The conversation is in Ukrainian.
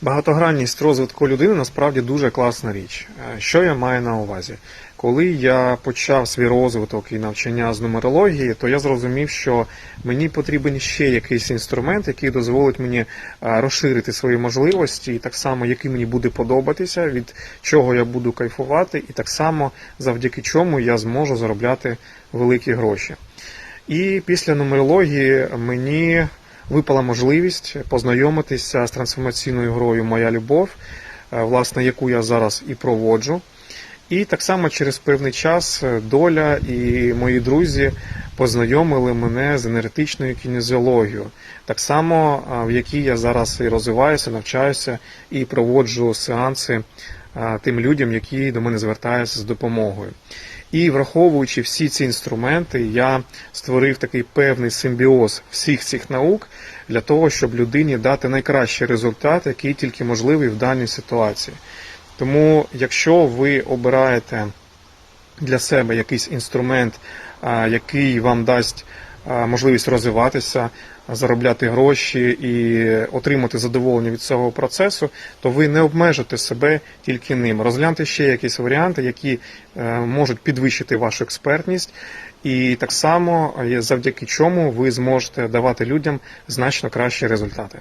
Багатогранність розвитку людини насправді дуже класна річ. Е, Що я маю на увазі? Коли я почав свій розвиток і навчання з нумерології, то я зрозумів, що мені потрібен ще якийсь інструмент, який дозволить мені е, розширити свої можливості, і так само, який мені буде подобатися, від чого я буду кайфувати, і так само завдяки чому я зможу заробляти великі гроші. І після нумерології мені випала можливість познайомитися з трансформаційною грою Моя любов, е, власне, яку я зараз і проводжу. І так само через певний час е, доля і мої друзі познайомили мене з енергетичною кінезіологією, так само в якій я зараз і розвиваюся, навчаюся і проводжу сеанси тим людям, які до мене звертаються з допомогою. І враховуючи всі ці інструменти, я створив такий певний симбіоз всіх цих наук для того, щоб людині дати найкращий результат, який тільки можливий в даній ситуації. Тому, якщо ви обираєте для себе якийсь інструмент, який вам дасть можливість розвиватися, заробляти гроші і отримати задоволення від цього процесу, то ви не обмежите себе тільки ним. Розгляньте ще якісь варіанти, які е, можуть підвищити вашу експертність, і так само завдяки чому ви зможете давати людям значно кращі результати.